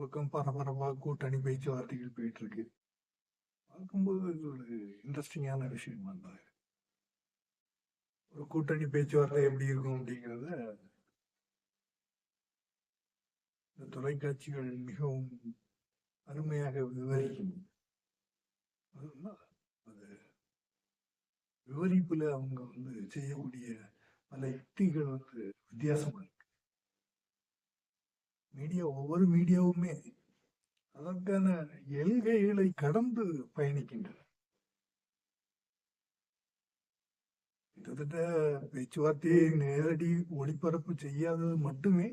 பக்கம் பரபரப்பாக கூட்டணி பேச்சுவார்த்தைகள் போயிட்டு இருக்கு பார்க்கும்போது இது ஒரு இன்ட்ரெஸ்டிங்கான விஷயம் தான் ஒரு கூட்டணி பேச்சுவார்த்தை எப்படி இருக்கும் அப்படிங்கிறத இந்த தொலைக்காட்சிகள் மிகவும் அருமையாக விவரிக்கும். அதுதான் அது விவரிப்புல அவங்க வந்து செய்யக்கூடிய பல யுக்திகள் வந்து வித்தியாசமா இருக்கு. மீடியா ஒவ்வொரு மீடியாவுமே அதற்கான எல்கைகளை கடந்து பயணிக்கின்றன கிட்டத்தட்ட பேச்சுவார்த்தையை நேரடி ஒளிபரப்பு செய்யாதது மட்டுமே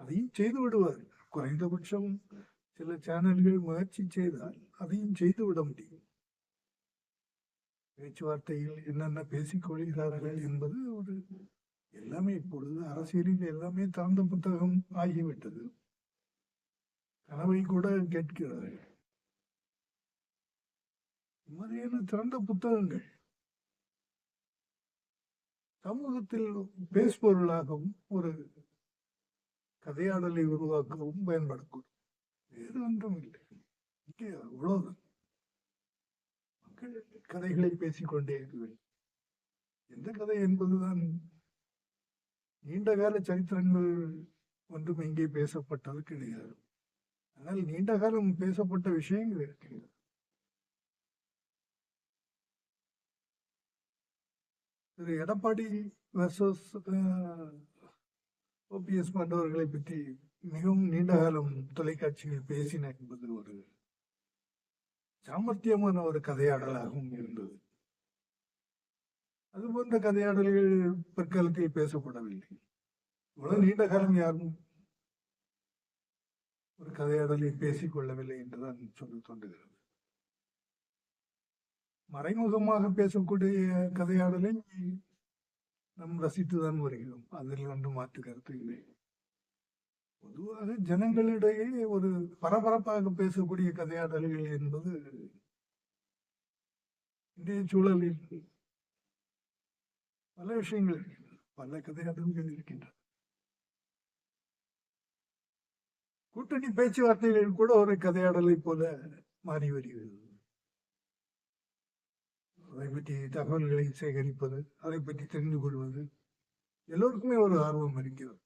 அதையும் செய்து விடுவார் குறைந்தபட்சம் சில சேனல்கள் முயற்சி செய்தால் அதையும் செய்து விட முடியும். பேச்சுவார்த்தையில் என்னென்ன பேசிக் கொள்கிறார்கள் என்பது ஒரு எல்லாமே இப்பொழுது அரசியலில் எல்லாமே தாழ்ந்த புத்தகம் ஆகிவிட்டது. கனவை கூட கேட்கிறார்கள். மாதிரியான திறந்த புத்தகங்கள் சமூகத்தில் பேசுபொருளாகவும் ஒரு கதையாடலை உருவாக்கவும் பயன்படக்கூடும் வேறு ஒன்றும் இல்லை. இங்கே அவ்வளவுதான். மக்கள் கதைகளை பேசிக்கொண்டே இருக்க வேண்டும். எந்த கதை என்பதுதான் நீண்ட கால சரித்திரங்கள் ஒன்றும் இங்கே பேசப்பட்டது கிடையாது. ஆனால் நீண்ட காலம் பேசப்பட்ட விஷயங்கள் இருக்கிறது திரு எடப்பாடி வர்சஸ் ஓபிஎஸ் போன்றவர்களை பற்றி மிகவும் நீண்ட காலம் தொலைக்காட்சியில் பேசின என்பது ஒரு சாமர்த்தியமான ஒரு கதையாடலாகவும் இருந்தது. அது போன்ற கதையாடல்கள் பிற்காலத்தில் பேசப்படவில்லை. இவ்வளவு நீண்ட காலம் யாரும் ஒரு கதையாடலை பேசிக் கொள்ளவில்லை என்றுதான் சொல்ல தோன்றுகிறது. மறைமுகமாக பேசக்கூடிய கதையாடலை நாம் ரசித்துதான் வருகிறோம். அதில் ஒன்றும் மாற்று கருத்து இல்லை. பொதுவாக ஜனங்களிடையே ஒரு பரபரப்பாக பேசக்கூடிய கதையாடல்கள் என்பது இன்றைய சூழலில் பல விஷயங்கள் இருக்கின்றன பல கதையாடல்கள் இருக்கின்றன கூட்டணி பேச்சுவார்த்தைகள் கூட ஒரு கதையாடலை போல மாறி வருகிறது. அதை பற்றி தகவல்களை சேகரிப்பது அதை பற்றி தெரிந்து கொள்வது எல்லோருக்குமே ஒரு ஆர்வம் இருக்கிறது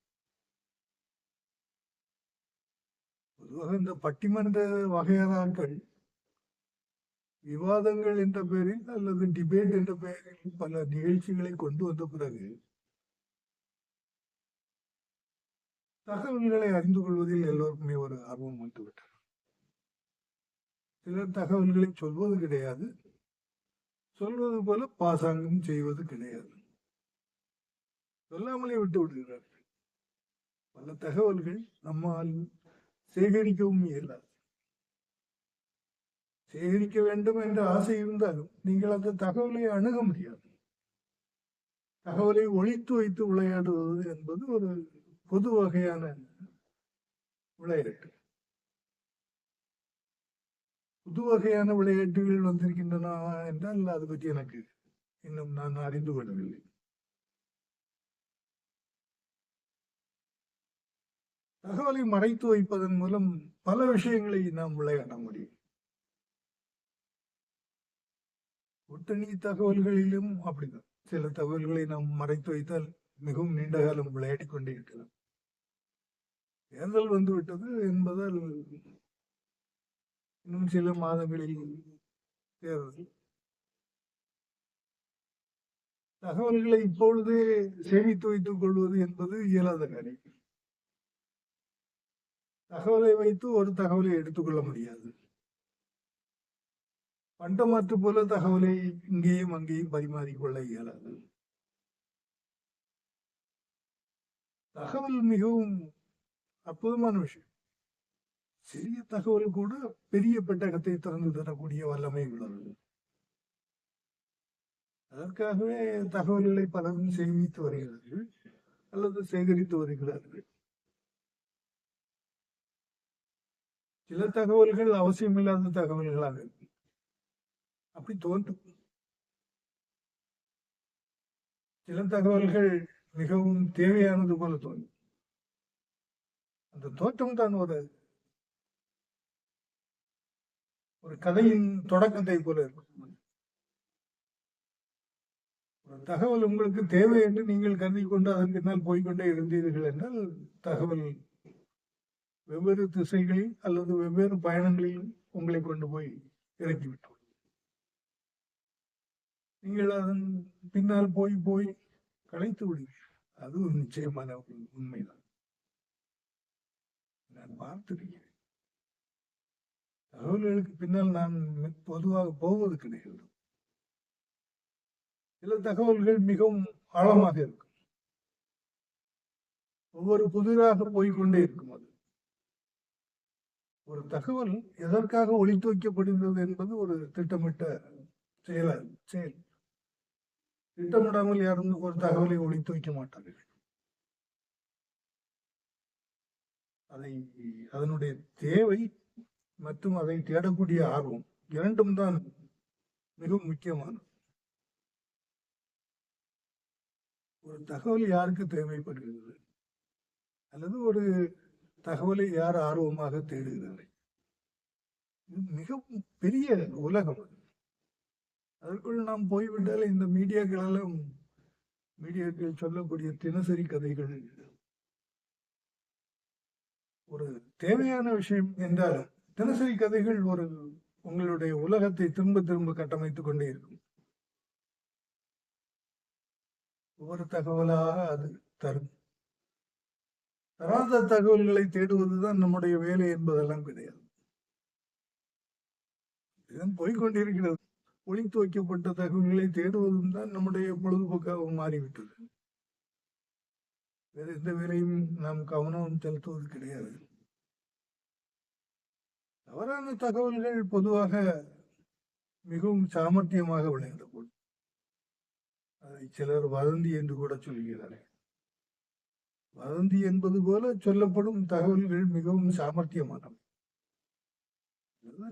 பொதுவாக இந்த பட்டிமன்ற வகையாளர்கள் விவாதங்கள் என்ற பெயரில் அல்லது டிபேட் என்ற பெயரில் பல நிகழ்ச்சிகளை கொண்டு வந்த பிறகு தகவல்களை அறிந்து கொள்வதில் எல்லோருக்குமே ஒரு ஆர்வம் வந்துவிட்டது. சிலர் தகவல்களை சொல்வது கிடையாது. சொல்வது போல பாசாங்கம் செய்வது கிடையாது. சொல்லாமலே விட்டு விடுகிறார்கள். பல தகவல்கள் நம்மால் சேகரிக்கவும் இயலாது. சேகரிக்க வேண்டும் என்ற ஆசை இருந்தாலும் நீங்கள் அந்த தகவலை அணுக முடியாது. தகவலை ஒழித்து வைத்து விளையாடுவது என்பது ஒரு பொது வகையான விளையாட்டு. புது வகையான விளையாட்டுகள் வந்திருக்கின்றன என்றால் அது பற்றி எனக்கு இன்னும் நான் அறிந்து கொள்ளவில்லை. தகவலை மறைத்து வைப்பதன் மூலம் பல விஷயங்களை நாம் விளையாட முடியும். கூட்டணி தகவல்களிலும் அப்படிதான். சில தகவல்களை நாம் மறைத்து வைத்தால் மிகவும் நீண்ட காலம் விளையாடி கொண்டே இருக்கலாம். தேர்தல் வந்துவிட்டது என்பதால் இன்னும் சில மாதங்களில் தேர்தல். தகவல்களை இப்பொழுதே சேமித்து வைத்துக் கொள்வது என்பது இயலாத காரியம். தகவலை வைத்து ஒரு தகவலை எடுத்துக்கொள்ள முடியாது. பண்டமாற்று போல தகவலை இங்கேயும் அங்கேயும் பரிமாறிக்கொள்ள இயலாது. தகவல் மிகவும் அற்புதமான விஷயம். சிறிய தகவல் கூட பெரிய பெட்டகத்தை திறந்து தரக்கூடிய வல்லமை உள்ளது. அதற்காகவே தகவல்களை பலரும் சேமித்து வருகிறார்கள் அல்லது சேகரித்து வருகிறார்கள். சில தகவல்கள் அவசியமில்லாத தகவல்களாக இருக்கும் அப்படி தோன்றும். சில தகவல்கள் மிகவும் தேவையானது போல தோன்றும். அந்த தோற்றம் தான் ஒரு ஒரு கதையின் தொடக்கத்தை போல இருக்கும். ஒரு தகவல் உங்களுக்கு தேவை என்று நீங்கள் கருதி கொண்டு அதன் பின்னால் போய்கொண்டே இருந்தீர்கள் என்றால் தகவல் வெவ்வேறு திசைகளில் அல்லது வெவ்வேறு பயணங்களில் உங்களை கொண்டு போய் இறக்கிவிட்டோம். நீங்கள் அதன் பின்னால் போய் போய் களைத்து விடுவீர்கள் அது ஒரு நிச்சயமான ஒரு உண்மைதான். நான் பார்த்திருக்கிறேன். தகவல்களுக்கு பின்னால் நான் பொதுவாக போவது கிடையாது. சில தகவல்கள் மிகவும் ஆழமாக இருக்கும். ஒவ்வொரு புதிராக போய்கொண்டே இருக்கும் அது. ஒரு தகவல் எதற்காக ஒளித்து வைக்கப்படுகிறது என்பது ஒரு திட்டமிட்ட செயல செயல். திட்டமிடாமல் யாரும் ஒரு தகவலை ஒழித்து வைக்க மாட்டார்கள். அதை அதனுடைய தேவை மற்றும் அதை தேடக்கூடிய ஆர்வம் இரண்டும் தான் மிகவும் முக்கியமானது. ஒரு தகவல் யாருக்கு தேவைப்படுகிறது? அல்லது ஒரு தகவலை யார் ஆர்வமாக தேடுகிறார்கள்? மிக பெரிய உலகம் அது. அதற்குள் நாம் போய்விட்டால் இந்த மீடியாக்களெல்லாம் மீடியாக்கள் சொல்லக்கூடிய தினசரி கதைகள். ஒரு தேவையான விஷயம் என்றாலும் தினசரி கதைகள் ஒரு உங்களுடைய உலகத்தை திரும்ப திரும்ப கட்டமைத்துக் கொண்டே இருக்கும். ஒவ்வொரு தகவலாக அது தரும். தராத தகவல்களை தேடுவதுதான் நம்முடைய வேலை என்பதெல்லாம் கிடையாது. இதன் போய்கொண்டிருக்கிறது ஒளித்து வைக்கப்பட்ட தகவல்களை தேடுவதும் தான் நம்முடைய பொழுதுபோக்காக மாறிவிட்டது. வேற எந்த வேலையும் நாம் கவனம் செலுத்துவது கிடையாது. தவறான தகவல்கள் பொதுவாக மிகவும் சாமர்த்தியமாக விளையாடப்படும் அதை சிலர் வதந்தி என்று கூட சொல்கிறார்கள். வதந்தி என்பது போல சொல்லப்படும் தகவல்கள் மிகவும் சாமர்த்தியமானவை.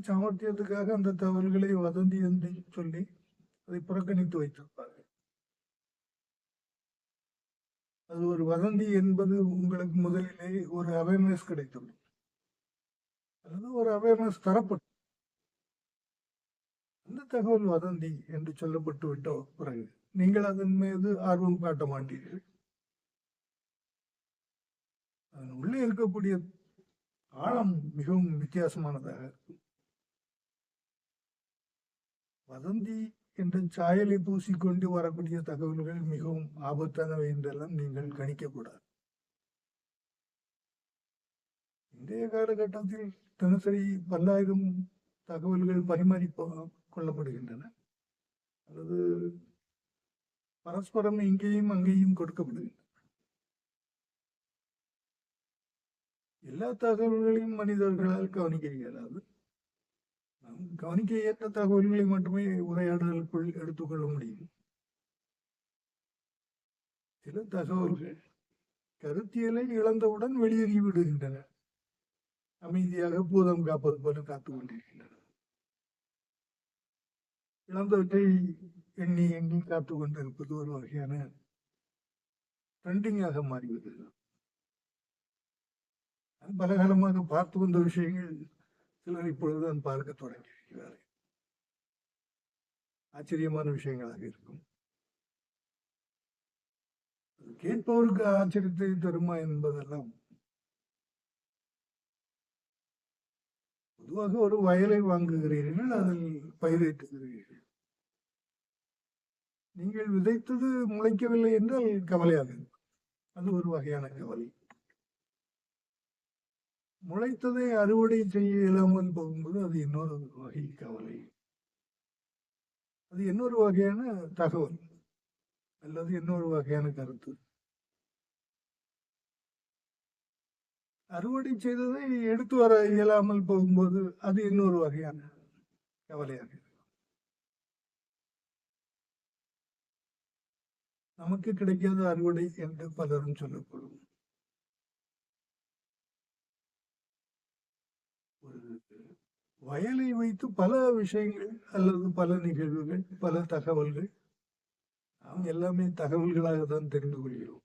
சாமர்த்தியத்துக்காக அந்த தகவல்களை வதந்தி என்று சொல்லி அதை புறக்கணித்து வைத்திருப்பார்கள். அது ஒரு வதந்தி என்பது உங்களுக்கு முதலிலே ஒரு அவேர்னஸ் கிடைத்துள்ளது அல்லது ஒரு அவேர்னஸ் தரப்பட்டு அந்த தகவல் வதந்தி என்று சொல்லப்பட்டு விட்ட பிறகு நீங்கள் அதன் மீது ஆர்வம் காட்ட மாட்டீர்கள். அதன் உள்ளே இருக்கக்கூடிய ஆழம் மிகவும் வித்தியாசமானதாக இருக்கும். வதந்தி என்ற சாயலை பூசிக்கொண்டு வரக்கூடிய தகவல்கள் மிகவும் ஆபத்தானவை என்றெல்லாம் நீங்கள் கணிக்கக்கூடாது. இன்றைய காலகட்டத்தில் தினசரி பல்லாயிரம் தகவல்கள் பரிமாறி கொள்ளப்படுகின்றன. அல்லது பரஸ்பரம் இங்கேயும் அங்கேயும் கொடுக்கப்படுகின்றன. எல்லா தகவல்களையும் மனிதர்களால் கவனிக்க இயலாது. நாம் கவனிக்க ஏற்ற தகவல்களை மட்டுமே உரையாடலுக்குள் எடுத்துக்கொள்ள முடியும். சில தகவல்கள் கருத்தியலை இழந்தவுடன் வெளியேறி விடுகின்றன. அமைதியாக பூதம் காப்பது போல காத்து கொண்டிருக்கின்றன. இழந்தவற்றை எண்ணி எண்ணி காத்து கொண்டிருப்பது ஒரு வகையான ட்ரெண்டிங்காக மாறிவிடுகிறது. பலகாலமாக பார்த்து வந்த விஷயங்கள் சிலர் இப்பொழுதுதான் பார்க்க தொடங்கியிருக்கிறார்கள். ஆச்சரியமான விஷயங்களாக இருக்கும். கேட்பவருக்கு ஆச்சரியத்தை தருமா என்பதெல்லாம் பொதுவாக ஒரு வயலை வாங்குகிறீர்கள் அதில் பயிரிட்டுகிறீர்கள் நீங்கள் விதைத்தது முளைக்கவில்லை என்றால் கவலையாக இருக்கும். அது ஒரு வகையான கவலை. முளைத்ததை அறுவடை செய்ய இயலாமல் போகும்போது அது இன்னொரு வகை கவலை. அது இன்னொரு வகையான தகவல் அல்லது இன்னொரு வகையான கருத்து. அறுவடை செய்ததை எடுத்து வர இயலாமல் போகும்போது அது இன்னொரு வகையான கவலையாக நமக்கு கிடைக்காத அறுவடை என்று பலரும் சொல்லப்படும் வயலை வைத்து பல விஷயங்கள் அல்லது பல நிகழ்வுகள் பல தகவல்கள். நாம் எல்லாமே தகவல்களாக தான் தெரிந்து கொள்கிறோம்.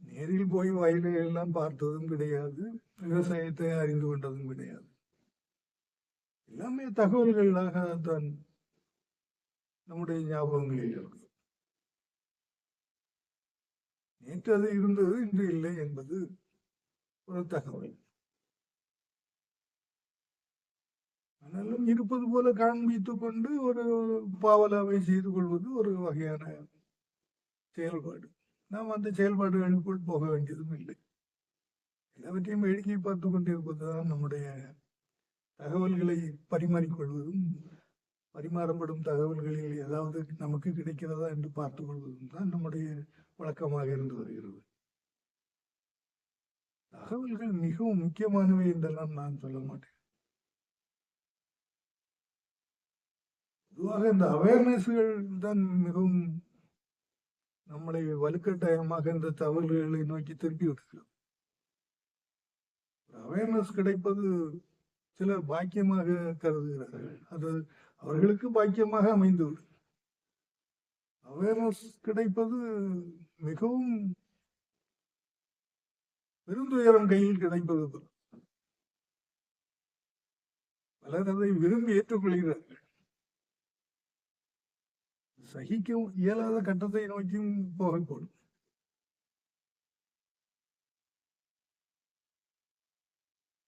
நேரில் போய் வயலை எல்லாம் பார்த்ததும் கிடையாது விவசாயத்தை அறிந்து கொண்டதும் கிடையாது. எல்லாமே தகவல்களாக தான் நம்முடைய ஞாபகங்களில் இருக்கு. நேற்று அது இருந்தது இன்று இல்லை என்பது ஒரு தகவல். ஆனாலும் இருப்பது போல காண்பித்துக் கொண்டு ஒரு பாவலாவை செய்து கொள்வது ஒரு வகையான செயல்பாடு. நாம் அந்த செயல்பாடுகளுக்குள் போக வேண்டியதும் இல்லை. எல்லாவற்றையும் வேடிக்கை பார்த்து கொண்டிருப்பதுதான் நம்முடைய தகவல்களை பரிமாறிக்கொள்வதும் பரிமாறப்படும் தகவல்களில் ஏதாவது நமக்கு கிடைக்கிறதா என்று பார்த்துக் கொள்வதும் தான் நம்முடைய வழக்கமாக இருந்து வருகிறது. தகவல்கள் மிகவும் முக்கியமானவை என்றெல்லாம் நான் சொல்ல மாட்டேன். பொதுவாக இந்த அவேர்னஸ்கள் தான் மிகவும் நம்மளை வலுக்கட்டாயமாக இந்த தவறுகளை நோக்கி திருப்பி விடுகிறது அவேர்னஸ் கிடைப்பது சிலர் பாக்கியமாக கருதுகிறார்கள். அது அவர்களுக்கு பாக்கியமாக அமைந்துவிடும். அவேர்னஸ் கிடைப்பது மிகவும் பெருந்துயரம் கையில் கிடைப்பது போல. பலர் அதை விரும்பி ஏற்றுக்கொள்கிறார்கள். சகிக்க இயலாத கட்டத்தை நோக்கியும் போகக்கூடும்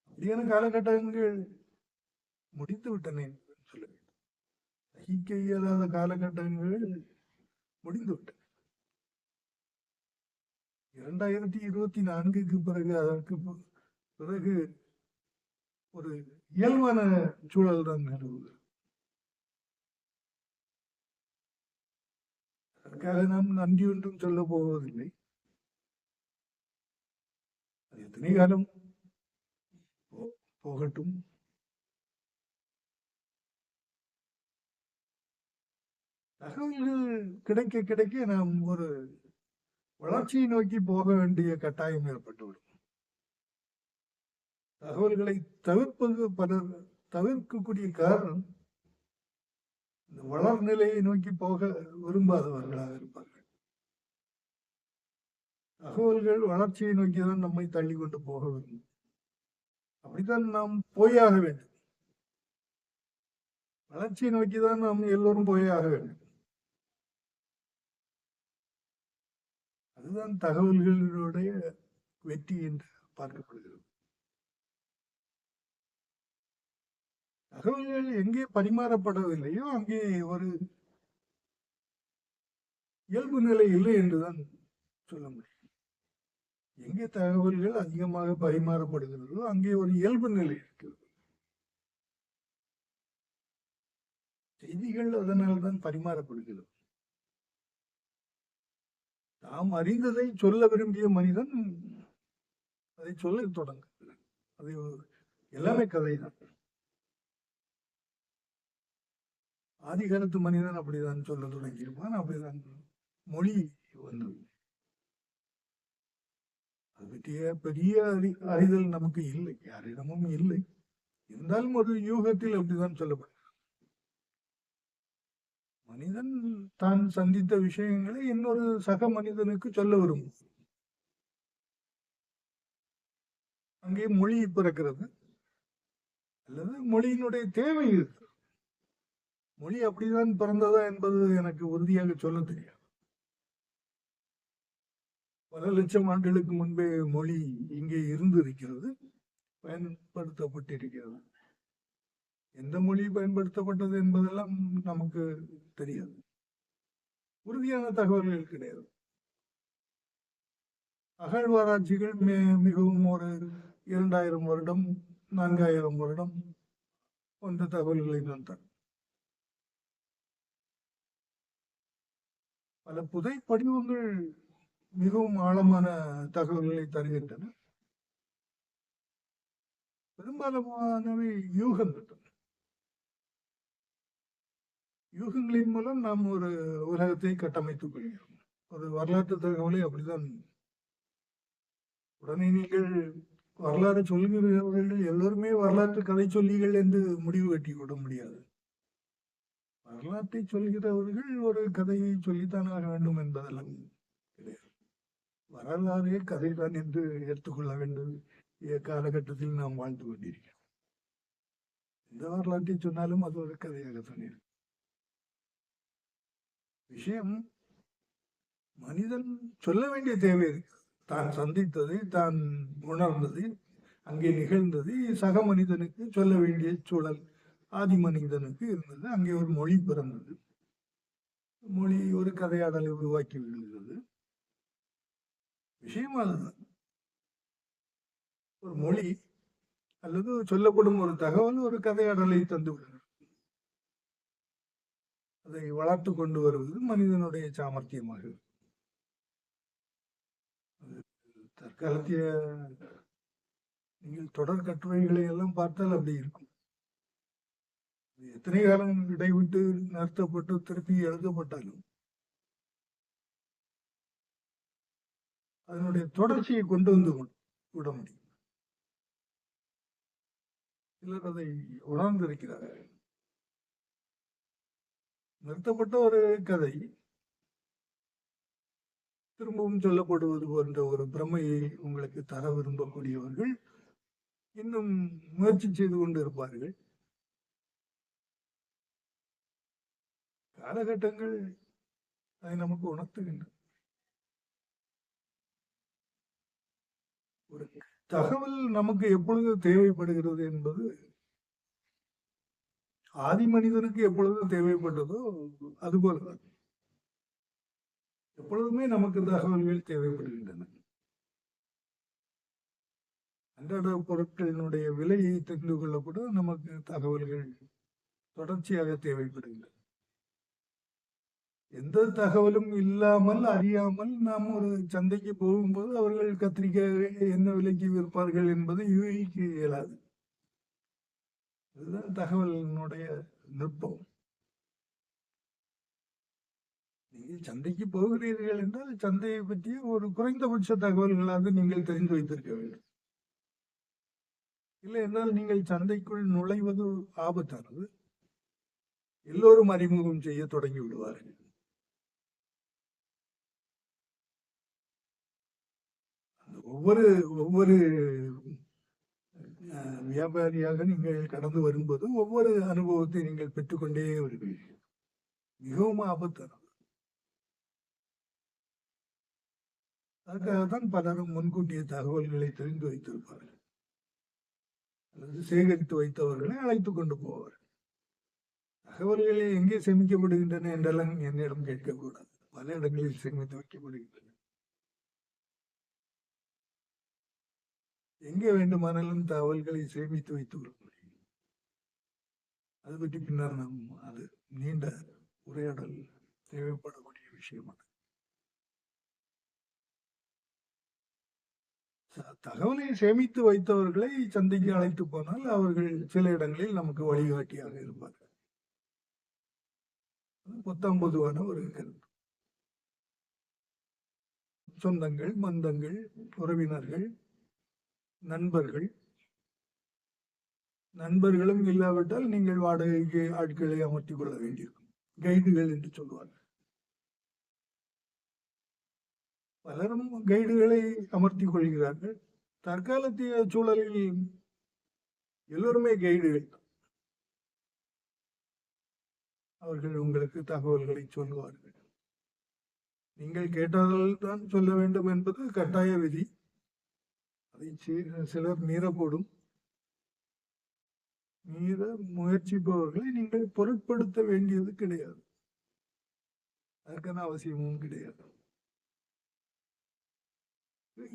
அப்படியான காலகட்டங்கள் முடித்து விட்டன என்று சொல்ல வேண்டும் சகிக்க இயலாத காலகட்டங்கள் முடிந்து விட்டன இரண்டாயிரத்தி இருபத்தி நான்குக்கு பிறகு அதற்கு பிறகு ஒரு இயல்பான சூழல் தான் நிலவுகிறது அதுக்காக நாம் நன்றி ஒன்றும் சொல்ல போவதில்லை. அது எத்தனை காலம் போகட்டும். தகவல்கள் கிடைக்க கிடைக்க நாம் ஒரு வளர்ச்சியை நோக்கி போக வேண்டிய கட்டாயம் ஏற்பட்டுவிடும். தகவல்களை தவிர்ப்பது பலர் தவிர்க்கக்கூடிய காரணம் இந்த வளர்நிலையை நோக்கி போக விரும்பாதவர்களாக இருப்பார்கள். தகவல்கள் வளர்ச்சியை நோக்கி தான் நம்மை தள்ளி கொண்டு போக வேண்டும். அப்படித்தான் நாம் போயாக வேண்டும். வளர்ச்சியை நோக்கி தான் நாம் எல்லோரும் போயாக வேண்டும். அதுதான் தகவல்களுடைய வெற்றி என்று பார்க்கப்படுகிறது. தகவல்கள் எங்கே பரிமாறப்படவில்லையோ அங்கே ஒரு இயல்பு நிலை இல்லை என்றுதான் சொல்ல முடியும். எங்கே தகவல்கள் அதிகமாக பரிமாறப்படுகிறதோ அங்கே ஒரு இயல்பு நிலை இருக்கிறது. செய்திகள் அதனால் தான் பரிமாறப்படுகிறது. தாம் அறிந்ததை சொல்ல விரும்பிய மனிதன் அதை சொல்ல தொடங்க அது எல்லாமே கதைதான். தான் ஆதிகாலத்து மனிதன் அப்படிதான் சொல்ல தொடங்கியிருப்பான் அப்படிதான் மொழி வந்தது அது பற்றிய பெரிய அறி அறிதல் நமக்கு இல்லை யாரிடமும் இல்லை. இருந்தாலும் ஒரு யூகத்தில் அப்படிதான் சொல்லப்படும் மனிதன் தான் சந்தித்த விஷயங்களை இன்னொரு சக மனிதனுக்கு சொல்ல விரும்பும். அங்கே மொழி பிறக்கிறது. அல்லது மொழியினுடைய தேவை இருக்கு. மொழி அப்படிதான் பிறந்ததா என்பது எனக்கு உறுதியாக சொல்ல தெரியாது. பல லட்சம் ஆண்டுகளுக்கு முன்பே மொழி இங்கே இருந்து இருக்கிறது பயன்படுத்தப்பட்டிருக்கிறது. எந்த மொழி பயன்படுத்தப்பட்டது என்பதெல்லாம் நமக்கு தெரியாது. உறுதியான தகவல்கள் கிடையாது. அகழ்வாராய்ச்சிகள் மே மிகவும் ஒரு இரண்டாயிரம் வருடம் நான்காயிரம் வருடம் போன்ற தகவல்களை நான் தரும் பல புதை படிவங்கள் மிகவும் ஆழமான தகவல்களை தருகின்றன. பெரும்பாலானவை யூகங்கள். யூகங்களின் மூலம் நாம் ஒரு உலகத்தை கட்டமைத்துக் கொள்கிறோம். ஒரு வரலாற்று தகவலை அப்படிதான் உடனே நீங்கள் வரலாறு சொல்கிறவர்கள் எல்லோருமே வரலாற்று கதை சொல்லிகள் என்று முடிவு கட்டி விட முடியாது. வரலாற்றை சொல்கிறவர்கள் ஒரு கதையை சொல்லித்தான் ஆக வேண்டும் என்பதெல்லாம் கிடையாது. வரலாறே கதைதான் என்று எடுத்துக்கொள்ள வேண்டும். காலகட்டத்தில் நாம் வாழ்ந்து கொண்டிருக்கிறோம். எந்த வரலாற்றை சொன்னாலும் அது ஒரு கதையாக இருக்கு விஷயம் மனிதன் சொல்ல வேண்டிய தேவை தான் சந்தித்தது தான் உணர்ந்தது அங்கே நிகழ்ந்தது சக மனிதனுக்கு சொல்ல வேண்டிய சூழல். ஆதி மனிதனுக்கு இருந்தது. அங்கே ஒரு மொழி பிறந்தது. மொழி ஒரு கதையாடலை உருவாக்கி விடுகிறது. விஷயம் அதுதான். ஒரு மொழி அல்லது சொல்லப்படும் ஒரு தகவல் ஒரு கதையாடலை தந்து விடுகிறது. அதை வளர்த்து கொண்டு வருவது மனிதனுடைய சாமர்த்தியமாக தற்காலத்திய நீங்கள் தொடர் கட்டுரைகளை எல்லாம் பார்த்தால் அப்படி இருக்கும். எத்தனை காலம் இடைவிட்டு நிறுத்தப்பட்டு திருப்பி எழுதப்பட்டாலும் அதனுடைய தொடர்ச்சியை கொண்டு வந்து விட முடியும். சிலர் அதை உணர்ந்திருக்கிறார்கள் நிறுத்தப்பட்ட ஒரு கதை திரும்பவும் சொல்லப்படுவது போன்ற ஒரு பிரமையை உங்களுக்கு தர விரும்பக்கூடியவர்கள் இன்னும் முயற்சி செய்து கொண்டு இருப்பார்கள். காலகட்டங்கள் அதை நமக்கு உணர்த்துகின்றன. ஒரு தகவல் நமக்கு எப்பொழுது தேவைப்படுகிறது என்பது ஆதி மனிதனுக்கு எப்பொழுது தேவைப்பட்டதோ அதுபோலதான் எப்பொழுதுமே நமக்கு தகவல்கள் தேவைப்படுகின்றன. அன்றாட பொருட்களினுடைய விலையை தெரிந்து கொள்ள கூட நமக்கு தகவல்கள் தொடர்ச்சியாக தேவைப்படுகின்றன. எந்த தகவலும் இல்லாமல் அறியாமல் நாம் ஒரு சந்தைக்கு போகும்போது அவர்கள் கத்திரிக்காய் என்ன விலைக்கு விற்பார்கள் என்பதை யூகிக்க இயலாது. இதுதான் தகவலினுடைய நுட்பம். நீங்கள் சந்தைக்கு போகிறீர்கள் என்றால் சந்தையை பற்றிய ஒரு குறைந்தபட்ச தகவல்களாக நீங்கள் தெரிந்து வைத்திருக்க வேண்டும். இல்லை என்றால் நீங்கள் சந்தைக்குள் நுழைவது ஆபத்தானது. எல்லோரும் அறிமுகம் செய்ய தொடங்கி விடுவார்கள். ஒவ்வொரு ஒவ்வொரு வியாபாரியாக நீங்கள் கடந்து வரும்போது ஒவ்வொரு அனுபவத்தை நீங்கள் பெற்றுக்கொண்டே வருவீர்கள் மிகவும் ஆபத்தானது. அதுக்காகத்தான் பலரும் முன்கூட்டிய தகவல்களை தெரிந்து வைத்திருப்பார்கள். அல்லது சேகரித்து வைத்தவர்களை அழைத்துக் கொண்டு போவார்கள். தகவல்களை எங்கே சேமிக்கப்படுகின்றன என்றெல்லாம் என்னிடம் கேட்கக்கூடாது. பல இடங்களில் சேமித்து வைக்கப்படுகின்றன. எங்கே வேண்டுமானாலும் தகவல்களை சேமித்து வைத்து கொள்ள முடியும் அது பற்றி பின்னர் நாம் அது நீண்ட உரையாடல் தேவைப்படக்கூடிய விஷயம் தகவலை சேமித்து வைத்தவர்களை சந்தைக்கு அழைத்து போனால் அவர்கள் சில இடங்களில் நமக்கு வழிகாட்டியாக இருப்பார்கள். புத்தம் பொதுவான ஒரு கருத்து. சொந்தங்கள் மந்தங்கள் உறவினர்கள் நண்பர்கள். நண்பர்களும் இல்லாவிட்டால் நீங்கள் வாடகைக்கு ஆட்களை அமர்த்திக் கொள்ள வேண்டியிருக்கும். கைடுகள் என்று சொல்வார்கள். பலரும் கைடுகளை அமர்த்திக் கொள்கிறார்கள். தற்காலத்திய சூழலில் எல்லோருமே கைடுகள் அவர்கள் உங்களுக்கு தகவல்களை சொல்லுவார்கள் நீங்கள் கேட்டால் தான் சொல்ல வேண்டும் என்பது கட்டாய விதி. அதை சிலர் மீறக்கூடும் மீற முயற்சிப்பவர்களை நீங்கள் பொருட்படுத்த வேண்டியது கிடையாது. அதற்கான அவசியமும் கிடையாது.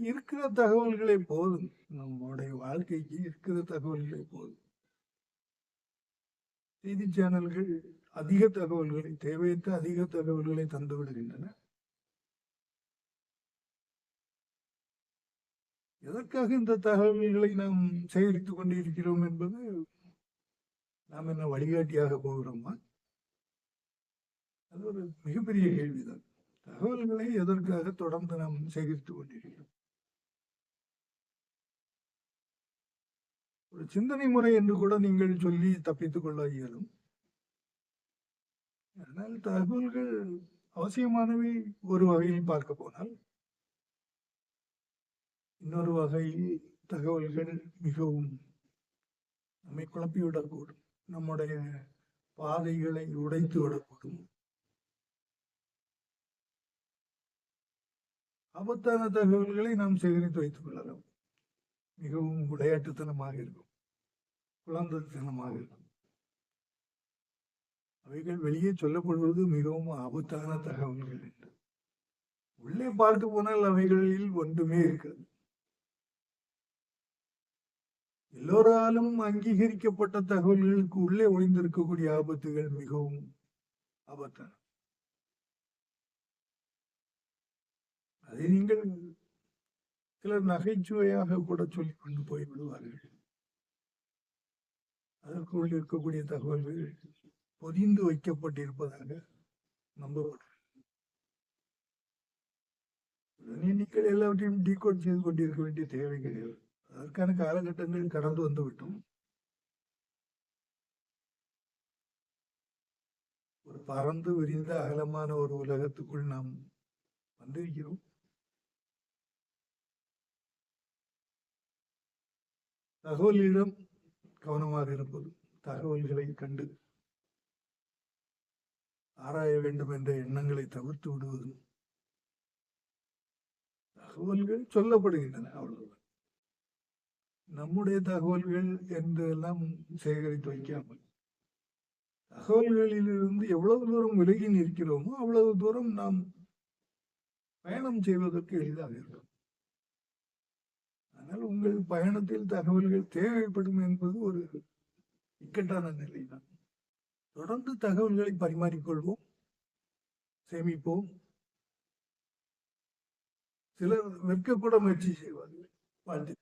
இருக்கிற தகவல்களை போதும். நம்முடைய வாழ்க்கைக்கு இருக்கிற தகவல்களை போதும். செய்தி சேனல்கள் அதிக தகவல்களை தேவையற்ற அதிக தகவல்களை தந்து விடுகின்றன எதற்காக இந்த தகவல்களை நாம் சேகரித்துக் கொண்டிருக்கிறோம் என்பது நாம் என்ன வழிகாட்டியாக போகிறோமா? அது ஒரு மிகப்பெரிய கேள்விதான். தகவல்களை எதற்காக தொடர்ந்து நாம் சேகரித்துக் கொண்டிருக்கிறோம்? ஒரு சிந்தனை முறை என்று கூட நீங்கள் சொல்லி தப்பித்துக் கொள்ள இயலும் ஆனால் தகவல்கள் அவசியமானவை ஒரு வகையில் பார்க்க போனால் இன்னொரு வகையில் தகவல்கள் மிகவும் நம்மை குழப்பிவிடக்கூடும். நம்முடைய பாதைகளை உடைத்து விடக்கூடும். ஆபத்தான தகவல்களை நாம் சேகரித்து வைத்துக் கொள்ளலாம். மிகவும் விளையாட்டுத்தனமாக இருக்கும். குழந்தைத்தனமாக இருக்கும். அவைகள் வெளியே சொல்லப்படுவது மிகவும் ஆபத்தான தகவல்கள் என்று. உள்ளே பார்த்து போனால் அவைகளில் ஒன்றுமே இருக்காது. எல்லோராலும் அங்கீகரிக்கப்பட்ட தகவல்களுக்கு உள்ளே ஒளிந்திருக்கக்கூடிய ஆபத்துகள் மிகவும் ஆபத்தான அதை நீங்கள் சிலர் நகைச்சுவையாக கூட சொல்லிக் கொண்டு போய் விடுவார்கள். அதற்குள் இருக்கக்கூடிய தகவல்கள் பொதிந்து வைக்கப்பட்டிருப்பதாக நம்பப்படுகிறது உடனே நீங்கள் எல்லாவற்றையும் டீகோட் செய்து கொண்டிருக்க வேண்டிய தேவை கிடையாது அதற்கான காலகட்டங்கள் கடந்து வந்து விட்டோம் ஒரு பறந்து விரிந்த அகலமான ஒரு உலகத்துக்குள் நாம் வந்திருக்கிறோம். தகவலிடம் கவனமாக இருப்பது தகவல்களை கண்டு ஆராய வேண்டும் என்ற எண்ணங்களை தவிர்த்து விடுவது. தகவல்கள் சொல்லப்படுகின்றன அவ்வளவுதான். நம்முடைய தகவல்கள் என்றெல்லாம் சேகரித்து வைக்காமல் தகவல்களிலிருந்து எவ்வளவு தூரம் விலகி நிற்கிறோமோ அவ்வளவு தூரம் நாம் பயணம் செய்வதற்கு எளிதாக இருக்கும். ஆனால் உங்கள் பயணத்தில் தகவல்கள் தேவைப்படும் என்பது ஒரு இக்கட்டான நிலைதான். தொடர்ந்து தகவல்களை பரிமாறிக்கொள்வோம் சேமிப்போம். சிலர் விற்கக்கூட முயற்சி செய்வார்கள். வாழ்த்து.